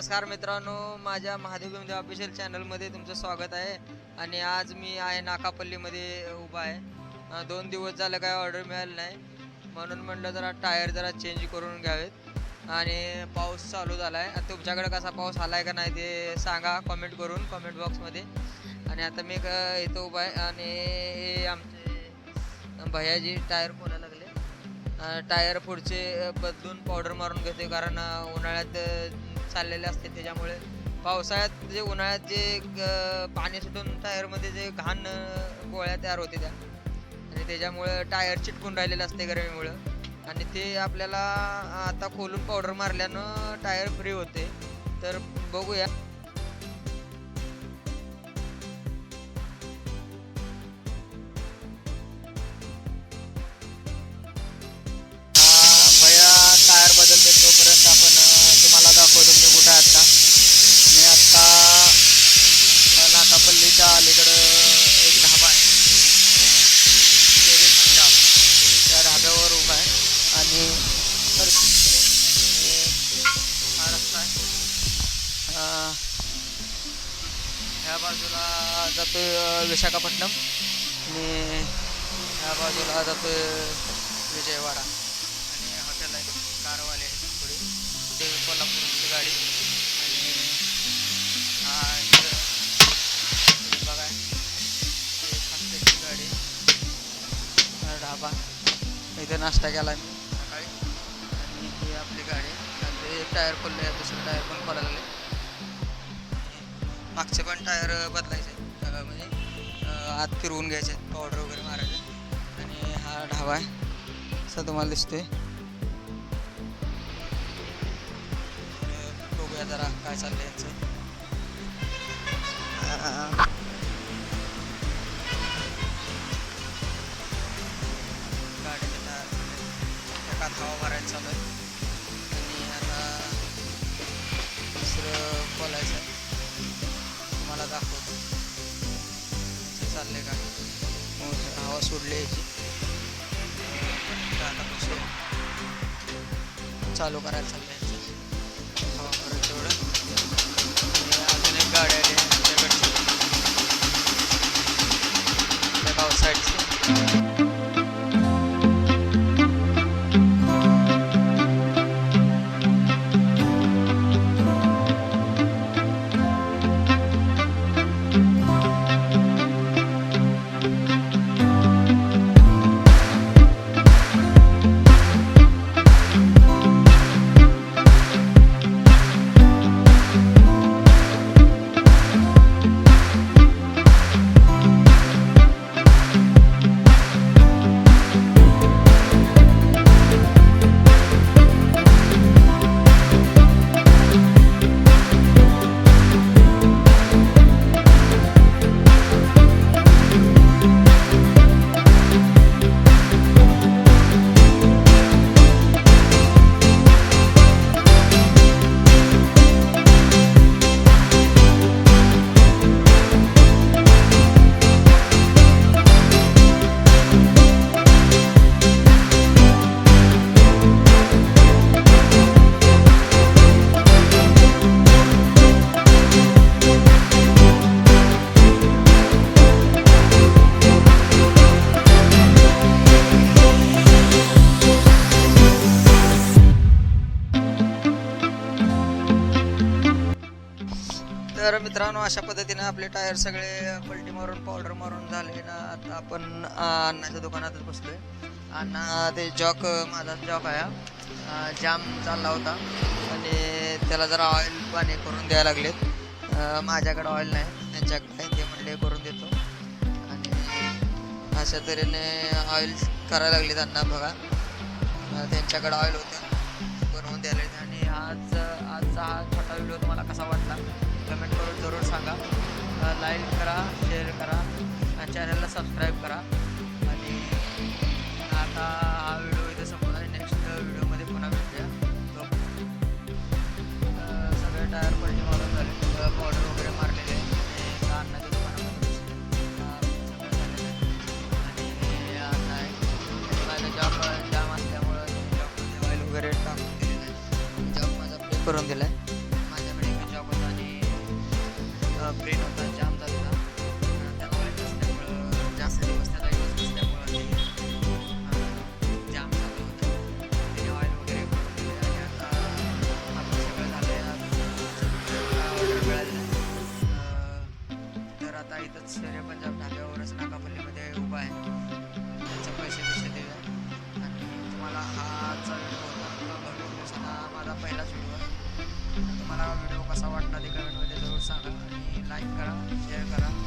नमस्कार मित्रांनो माझ्या महादेव बिमदेव ऑफिशियल चॅनलमध्ये तुमचं स्वागत आहे. आणि आज मी आहे नाकापल्लीमध्ये उभा आहे. दोन दिवस झालं काय ऑर्डर मिळाली नाही. म्हणून म्हटलं जरा टायर जरा चेंज करून घ्यावेत. आणि पाऊस चालू झाला आहे तुमच्याकडे कसा पाऊस आला आहे का नाही ते सांगा कमेंट करून कॉमेंट बॉक्समध्ये आणि आता मी क- इथं उभा आहे. आणि हे आमचे भैयाजी टायर खोलायला लागले. टायर पुढचे बदलून पावडर मारून घेते कारण उन्हाळ्यात चाललेले असते त्याच्यामुळे. पावसाळ्यात जे उन्हाळ्यात जे पाणी सुटून टायरमध्ये जे घाण गोळ्या तयार होते त्या. आणि त्याच्यामुळं टायर चिटकून राहिलेलं असते गरमीमुळं. आणि ते आपल्याला आता खोलून पावडर मारल्यानं टायर फ्री होते. तर बघूया. ह्या बाजूला जातो विशाखापट्टणम. आणि ह्या बाजूला जातो विजयवाडा. आणि हॉटेल आहे कारवाले आहेत पुढे ते कोल्हापूरची गाडी. आणि हा बघा. हे गाडी. ढाबा. इथे नाश्ता केला मी सकाळी. आणि ही आपली गाडी. आणि एक टायर खोलले आहे दुसरं टायर पण खोलायला लागले. मागचे पण टायर बदलायचे म्हणजे आत फिरवून घ्यायचे पावडर वगैरे मारायचे आणि हा ढाबा आहे असं तुम्हाला दिसतोय. बघूया जरा काय चाललंय यांचं. मग हवा सोडली याची तर आता दुसरं चालू करायला चाललंय याचं हवा भरायचं तेवढं. आणि अजून एक गाडी आली आहे आमच्याकडची. त्या गाव तर मित्रांनो अशा पद्धतीने आपले टायर सगळे पलटी मारून पावडर मारून झाले ना आता आपण अण्णाच्या दुकानातच बसलोय. अण्णा ते जॉक माझा जॉक आहे जाम चालला होता आणि त्याला जरा ऑइल पाणी करून द्यायला लागलेत. माझ्याकडे ऑइल नाही त्यांच्याकडे ते म्हणले करून देतो. आणि अशा तऱ्हेने ऑइल करायला लागले त्यांना बघा. त्यांच्याकडे ऑइल होतं बनवून द्यायला आणि आज आजचा हा छोटा व्हिडिओ तुम्हाला कसा वाटला? सांगा. लाईक करा शेअर करा आणि चॅनलला सबस्क्राईब करा. आणि आता हा व्हिडिओ इथे संपला आहे. नेक्स्ट व्हिडिओमध्ये पुन्हा भेटूया. सगळे टायर पलटी मारून झाले. बॉर्डर वगैरे मारलेले आहे एका अन्नाच्या दुकानामध्ये आणि आहे. माझा जॉब जाम असल्यामुळं जॉबमध्ये ऑइल वगैरे टाकून दिलेलं आहे. जॉब माझा पे करून दिला आहे आहे तुम्हाला व्हिडिओ कसा वाटला ते कमेंटमध्ये